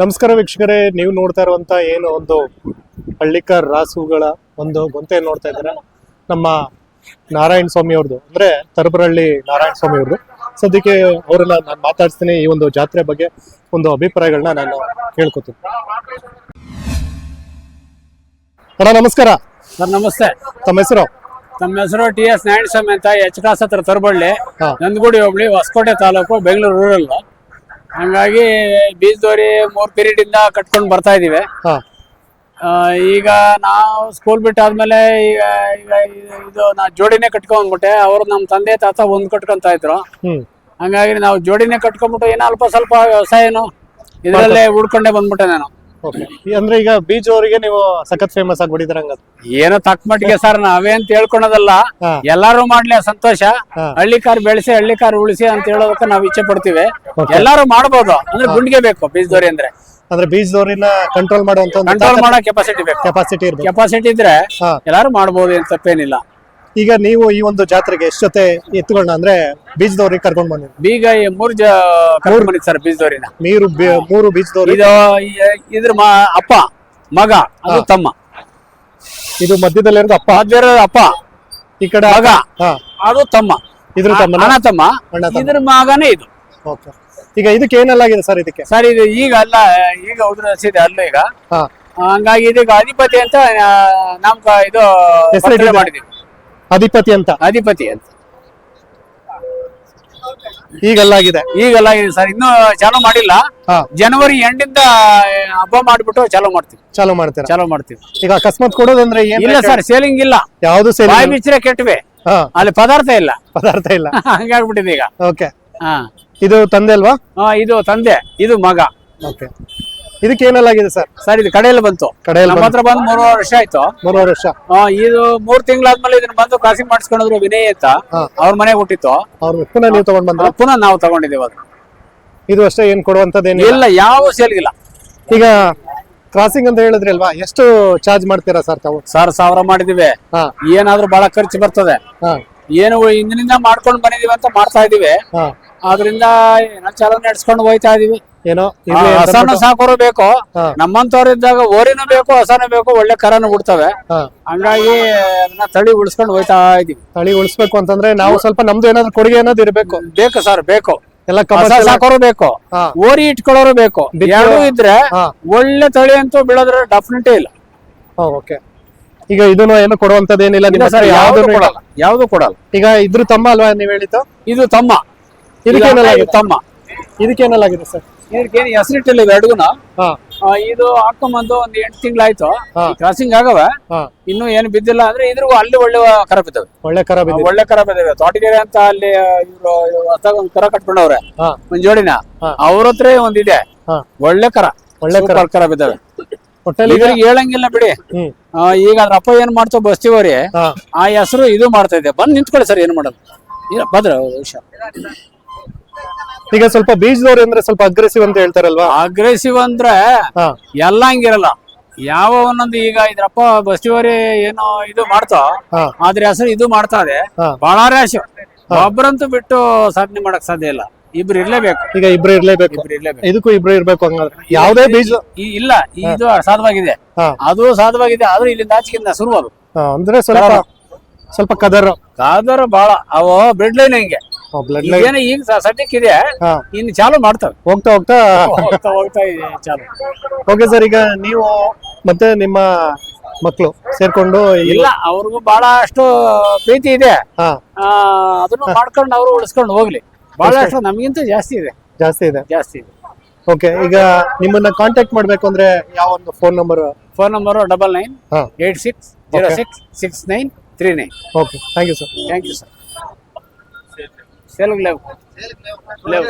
ನಮಸ್ಕಾರ ವೀಕ್ಷಕರೇ ನೀವು ನೋಡ್ತಾ ಇರುವಂತ ಏನು ಒಂದು ಹಳ್ಳಿಕರ್ ರಾಸುಗಳ ಒಂದು ಗೊಂತೆ ನೋಡ್ತಾ ಇದ್ದಾರೆ. ನಮ್ಮ ನಾರಾಯಣ ಸ್ವಾಮಿ ಅವ್ರದ್ದು ಅಂದ್ರೆ ತರಬರಹಳ್ಳಿ ನಾರಾಯಣ ಸ್ವಾಮಿ ಅವ್ರದ್ದು. ಸದ್ಯಕ್ಕೆ ಅವರನ್ನ ನಾನು ಮಾತಾಡ್ತೀನಿ ಈ ಒಂದು ಜಾತ್ರೆ ಬಗ್ಗೆ ಒಂದು ಅಭಿಪ್ರಾಯಗಳನ್ನ ನಾನು ಕೇಳ್ಕೊತೀನಿ ಅಣ್ಣ ನಮಸ್ಕಾರ. ಸರ್ ನಮಸ್ತೆ. ತಮ್ಮ ಹೆಸರು? ನಮ್ಮ ಹೆಸರು ಟಿ ಎಸ್ ನಾರಾಯಣಸ್ವಾಮಿ ಅಂತ ಎಚ್ ಕಾಸ್ ಹತ್ರ ತರಬಳ್ಳಿ. ನಂದಗುಡಿ ಹೋಬಳಿ ಹೊಸಕೋಟೆ ತಾಲೂಕು ಬೆಂಗಳೂರು ರೂರಲ್ ಹಂಗಾಗಿ ಬೀಜದೋರಿ ಮೂರ್ ಪೀರಿಯಡ್ ಇಂದ ಕಟ್ಕೊಂಡು ಬರ್ತಾ ಇದೀವಿ. ಹಾ. ಈಗ ನಾವು ಸ್ಕೂಲ್ ಬಿಟ್ಟಾದ್ಮೇಲೆ ಈಗ ಈಗ ಇದು- ನಾ ಜೋಡಿನೇ ಕಟ್ಕೊಂಡ್ಬಿಟ್ಟೆ. ಅವರು ನಮ್ಮ ತಂದೆ ತಾತ ಒಂದ್ ಕಟ್ಕೊಂತ ಇದ್ರು. ಹ್ಮ್. ಹಂಗಾಗಿ ನಾವು ಜೋಡಿನೇ ಕಟ್ಕೊಂಡ್ಬಿಟ್ಟು ಏನೋ ಅಲ್ಪ ಸ್ವಲ್ಪ ವ್ಯವಸಾಯನು ಇದರಲ್ಲೇ ಉಡ್ಕೊಂಡೆ ಬಂದ್ಬಿಟ್ಟೆ ನಾನು. ಅಂದ್ರೆ ಈಗ ಬೀಚ್ ಅವರಿಗೆ ನೀವು ಸಖತ್ ಫೇಮಸ್ ಆಗ್ಬಿಟ್ಟಿದ್ರ ಹಂಗ ಏನೋ ತಕ್ಕ ಮಟ್ಟಿಗೆ ಸರ್ ನಾವೇ ಅಂತ ಹೇಳ್ಕೊಳೋದಲ್ಲ. ಹಾ. ಎಲ್ಲಾರು ಮಾಡ್ಲಿ ಸಂತೋಷ. ಹಳ್ಳಿ ಕಾರ್ ಬೆಳೆಸಿ ಹಳ್ಳಿ ಕಾರ್ ಉಳಿಸಿ ಅಂತ ಹೇಳೋದಕ್ಕೆ ನಾವು ಇಚ್ಛೆ ಪಡ್ತೀವಿ. ಎಲ್ಲಾರು ಮಾಡ್ಬೋದು. ಅಂದ್ರೆ ಗುಂಡಿಗೆ ಬೇಕು ಬೀಜದೋರಿ ಅಂದ್ರೆ. ಅಂದ್ರೆ ಬೀಚದವ್ರನ್ನ ಕಂಟ್ರೋಲ್ ಮಾಡುವಂತ ಕಂಟ್ರೋಲ್ ಮಾಡೋ ಕೆಪಾಸಿಟಿ ಬೇಕು. ಕೆಪಾಸಿಟಿ ಕೆಪಾಸಿಟಿ ಇದ್ರೆ ಎಲ್ಲಾರು ಮಾಡ್ಬೋದು ಏನ್ ತಪ್ಪೇನಿಲ್ಲ. ಈಗ ನೀವು ಈ ಒಂದು ಜಾತ್ರೆಗೆ ಎಷ್ಟು ಜೊತೆ ಎತ್ತುಗಳನ್ನ ಅಂದ್ರೆ ಬೀಜದವ್ರಿಗೆ ಕರ್ಕೊಂಡ್ ಬಂದಿರಿ ಬೀಗ ಈ ಮೂರ್ ಜ ಕರ್ಕೊಂಡ್ ಬಂದಿದ್ ಸರ್ ಬೀಜದವ್ರಿನ ನೀರು ಬಿ- ಮೂರು ಬೀಜದವ್ರಿಗೆ ಇದು ಇದ್ರ ಮ ಅಪ್ಪ ಮಗ ಅದು ತಮ್ಮ. ಇದು ಮಧ್ಯದಲ್ಲಿರೋದು ಅಪ್ಪ. ಅದ್ರ ಅಪ್ಪ. ಈ ಕಡೆ ಮಗ ಹಾ. ಅದು ತಮ್ಮ. ಇದ್ರ ತಮ್ಮನ? ಅಣ್ಣ ತಮ್ಮ. ಅಣ್ಣ ತಮ್ಮ. ಇದ್ರ ಮಗನೇ ಇದು. ಓಕೆ. ಈಗ ಇದಕ್ಕೆ ಏನೆಲ್ಲಾಗಿದೆ ಸರ್ ಇದಕ್ಕೆ? ಸರ್ ಇದು ಈಗ ಅಲ್ಲ ಈಗ ಉದ್ರಸಿದೆ ಅಲ್ಲ ಈಗ. ಹಾ. ಹಂಗಾಗಿ ಇದೀಗ ಅಧಿಪತಿ ಅಂತ ನಮ್ಗ ನಾಮಕ ಇದು. ಮಾಡಿದೀವಿ ಅಧಿಪತಿ ಅಂತ. ಅಧಿಪತಿ ಅಂತ. ಈಗೆಲ್ಲಾಗಿದೆ. ಈಗೆಲ್ಲ ಇದೆ ಸರ್. ಇನ್ನೂ ಚಾಲೂ ಮಾಡಿಲ್ಲ. ಹಾ. ಜನವರಿ ಎಂಡಿಂದ ಹಬ್ಬ ಮಾಡ್ಬಿಟ್ಟು ಚಾಲೂ ಮಾಡ್ತೀವಿ. ಚಾಲೂ ಮಾಡ್ತೀರಾ? ಚಾಲೂ ಮಾಡ್ತೀವಿ. ಈಗ ಅಕಸ್ಮಾತ್ ಕೊಡೋದಂದ್ರೆ ಏನ್ ಇಲ್ಲ ಸರ್ ಸೇಲಿಂಗ್ ಇಲ್ಲ. ಯಾವ್ದು ಸೇರಿ ಬಾಯಿ ಬಿಚ್ಚರೆ ಕೆಟ್ಟವೆ. ಹಾ. ಅಲ್ಲಿ ಪದಾರ್ಥ ಇಲ್ಲ. ಪದಾರ್ಥ ಇಲ್ಲ. ಹಂಗಾಗ್ಬಿಟ್ಟಿದೆ ಈಗ. ಓಕೆ. ಹಾ. ಇದು ತಂದೆ ಅಲ್ವಾ? ಹಾ ಇದು ತಂದೆ. ಇದು ಮಗ. ಓಕೆ. ಇದಕ್ಕೆ ಏನೆಲ್ಲಾಗಿದೆ ಸರ್? ಸರ್ ಇದು ಕಡೆಯಲ್ಲಿ ಬಂತು. ಕಡೆಯಲ್ಲಿ ನಮ್ಮ ಹತ್ರ ಬಂದು ಮೂರು ವರ್ಷ ಆಯ್ತು. ಮೂರುವರೆ ವರ್ಷ. ಆ, ಇದು ಮೂರ್ ತಿಂಗಳಾದ್ಮೇಲೆ ಇದನ್ನ ಬಂದು ಕ್ರಾಸಿಂಗ್ ಮಾಡಿಸ್ಕೊಂಡ್ರು ವಿನಯ್ ಅಂತ. ಅವ್ರ ಮನೆಗೆ ಹುಟ್ಟಿತ್ತು. ಅವ್ರು ಪುನಃ ನೀವು ತಗೊಂಡ್ ಬಂದ್ರ? ಪುನಃ ನಾವು ತಗೊಂಡಿದ್ದೀವಿ ಅದು ಇದು ಅಷ್ಟೇ ಏನ್ ಕೊಡುವಂತದ್ದೇನು ಇಲ್ಲ ಯಾವ ಸೇಲ್ಗಿಲ್ಲ ಈಗ ಕ್ರಾಸಿಂಗ್ ಅಂತ ಹೇಳಿದ್ರಿ ಅಲ್ವಾ? ಎಷ್ಟು ಚಾರ್ಜ್ ಮಾಡ್ತೀರಾ ಸರ್ ತಾವು? ಸಾವಿರ ಸಾವಿರ ಮಾಡಿದೀವಿ ಹಾ. ಏನಾದ್ರೂ ಬಹಳ ಖರ್ಚು ಬರ್ತದೆ. ಹಾ. ಏನು ಇಂದಿನಿಂದ ಮಾಡ್ಕೊಂಡು ಬಂದಿದೀವಿ ಅಂತ ಮಾಡ್ತಾ ಇದೀವಿ ಹಾ. ಆದ್ರಿಂದ ಏನೋ ಚಾಲನೆ ನಡೆಸ್ಕೊಂಡು ಹೋಯ್ತಾ ಇದೀವಿ. ಏನೋ ಆ, ಇರ್ಲಿ ಅಂತ ಹಸನು ಸಾಕೋರು ಬೇಕು. ಹಾ. ನಮ್ಮಂತವ್ರು ಇದ್ದಾಗ ಓರಿನೂ ಬೇಕು ಹಸನು ಬೇಕು ಒಳ್ಳೆ ಕರನು ಬಿಡ್ತವೆ. ಹಾ. ಹಂಗಾಗಿ ಅದನ್ನ ತಳಿ ಉಳಿಸ್ಕೊಂಡು ಹೋಯ್ತಾ ಇದೀವಿ. ತಳಿ ಉಳಿಸ್ಬೇಕು ಅಂತಂದ್ರೆ ನಾವು ಸ್ವಲ್ಪ ನಮ್ದು ಏನಾದ್ರು ಕೊಡುಗೆ ಅನ್ನೋದು ಇರ್ಬೇಕು. ಬೇಕು ಸರ್ ಬೇಕು. ಎಲ್ಲ ಕಸ ಕಮರ್ಷಿಯಲ್ ಸಾಕೋರು ಬೇಕು. ಹಾ. ಓರಿ ಇಟ್ಕೊಳ್ಳೋರು ಬೇಕು. ಎರಡು ಇದ್ರೆ ಹಾ. ಒಳ್ಳೆ ತಳಿ ಅಂತೂ ಬಿಡೋದ್ರ ಡೆಫಿನೆಟೇ ಇಲ್ಲ. ಓಕೆ ಈಗ ಇದನ್ನು ಏನು ಕೊಡುವಂತದ್ದೇನಿಲ್ಲ ನಿಮ್ಮ ಇಲ್ಲ ಸರ್ ಹತ್ರ ಯಾವ್ದು ಯಾವ್ದು ಕೊಡಲ್ಲ. ಯಾವ್ದು ಕೊಡಲ್ಲ. ಈಗ ಇದ್ರ ತಮ್ಮ ಅಲ್ವಾ ನೀವ್ ಹೇಳಿದ್ದು? ಇದು ತಮ್ಮ. ಇದಕ್ಕೆ ಇದು ಏನೆಲ್ಲಾಗಿದೆ ತಮ್ಮ ಇದಕ್ಕೇನಲ್ಲಾಗಿದೆ ಸರ್? ಇದಕ್ಕೇನು ಹೆಸರಿಟ್ಟಿಲ್ಲ ಆ, ಇದು ಹಾಕೊಂಬಂದು ಒಂದ್ ಎಂಟು ತಿಂಗಳಾಯ್ತು. ಕ್ರಾಸಿಂಗ್ ಆಗವ. ಇನ್ನು ಏನು ಬಿದ್ದಿಲ್ಲ ಅಂದ್ರೆ ಇದ್ರಿಗೂ ಅಲ್ಲಿ ಒಳ್ಳೆ ಖರಾಬ್ ಇದಾವೆ ಒಳ್ಳೆ ಖರಾಬ್ ಒಳ್ಳೆ ಖರಾಬ್ ಇದಾವೆ ತೋಟಗೆರೆ ಅಂತ ಅಲ್ಲಿ ಇವರು ಹೊಸದಾಗ ಒಂದ್ ಕರ ಕಟ್ಕೊಂಡವ್ರೆ. ಒಂದ್ ಜೋಡಿನ ಅವ್ರ ಹತ್ರ ಒಂದಿದೆ ಒಳ್ಳೆ ಕರ. ಒಳ್ಳೆ ಕರ. ಒಟ್ಟಲ್ಲಿ ಈಗ- ಇದ್ರಿಗೆ ಹೇಳಂಗಿಲ್ಲ ಬಿಡಿ. ಈಗ ಅದ್ರ ಅಪ್ಪ ಏನ್ ಮಾಡ್ತಾವ ಬಸ್ತಿವರಿ ಆ ಹೆಸರು ಇದು ಮಾಡ್ತಾ ಇದೆ ಬಂದ್ ನಿಂತ್ಕೊಳ್ಳಿ ಸರ್ ಏನ್ ಮಾಡೋದು? ಬದ್ರ ಹುಷಾರ್ ಈಗ ಸ್ವಲ್ಪ ಬೀಜದವ್ರು ಅಂದ್ರೆ ಸ್ವಲ್ಪ ಅಗ್ರೆಸಿವ್ ಅಂತ ಹೇಳ್ತಾರಲ್ವಾ? ಅಗ್ರೆಸಿವ್ ಅಂದ್ರೆ ಎಲ್ಲ ಹಂಗಿರಲ್ಲ. ಯಾವ ಒಂದೊಂದು ಈಗ ಇದ್ರಪ್ಪ ಬಸ್ತಿವರಿ ಏನೋ ಇದು ಮಾಡ್ತಾ ಆದ್ರೆ ಹೆಸರು ಇದು ಮಾಡ್ತಾ ಇದೆ. ಬಹಳ ರ್ಯಾಶ್ ಒಬ್ಬರಂತೂ ಬಿಟ್ಟು ಸಾಧನೆ ಮಾಡಕ್ ಸಾಧ್ಯ ಇಲ್ಲ. ಇಬ್ರು ಇರ್ಲೇಬೇಕು. ಈಗ ಇಬ್ರು ಇರ್ಲೇಬೇಕು. ಇದಕ್ಕೂ ಇಬ್ರು ಇರ್ಬೇಕು ಹಂಗಾದ್ರೆ. ಯಾವ್ದೇ ಬೀಜ ಇಲ್ಲ ಇದು ಸಾಧವಾಗಿದೆ ಅದು ಸಾಧವಾಗಿದೆ ಆದ್ರೂ ಇಲ್ಲಿಂದ ಆಚೆಗಿಂದ ಶುರು ಅದು ಅಂದ್ರೆ ಸ್ವಲ್ಪ ಸ್ವಲ್ಪ ಕದರ್. ಕದರ್ ಬಹಳ ಅವ ಬ್ರೆಡ್ ಲೈನ್ ಹಿಂಗೆ? ಬ್ಲಡ್ ಏನು ಈಗ ಸದ್ಯಕ್ಕೆ ಇದೆ. ಹಾ. ಇನ್ನು ಚಾಲು ಮಾಡ್ತವೆ ಹೋಗ್ತಾ ಹೋಗ್ತಾ ಹೋಗ್ತಾ ಹೋಗ್ತಾ ಇದೆ ಚಾಲು. ಓಕೆ ಸರ್ ಈಗ ನೀವು ಮತ್ತೆ ನಿಮ್ಮ ಮಕ್ಕಳು ಸೇರ್ಕೊಂಡು ಇಲ್ಲ ಅವ್ರಿಗೂ ಬಹಳಷ್ಟು ಪ್ರೀತಿ ಇದೆ. ಹಾ. ಆ, ಅದನ್ನು ಮಾಡ್ಕೊಂಡು ಅವರು ಉಳಿಸ್ಕೊಂಡು ಹೋಗ್ಲಿ. ಬಹಳಷ್ಟು ನಮಗಿಂತ ಜಾಸ್ತಿ ಇದೆ. ಜಾಸ್ತಿ ಇದೆ. ಜಾಸ್ತಿ ಇದೆ. ಓಕೆ ಈಗ ನಿಮ್ಮನ್ನ ಕಾಂಟ್ಯಾಕ್ಟ್ ಮಾಡ್ಬೇಕು ಅಂದ್ರೆ ಯಾವ ಒಂದು phone number phone number double nine ಹಾ. Eight six zero Okay. Six six nine three nine okay thank you sir thank you sir సేల్కి లేవు లేవు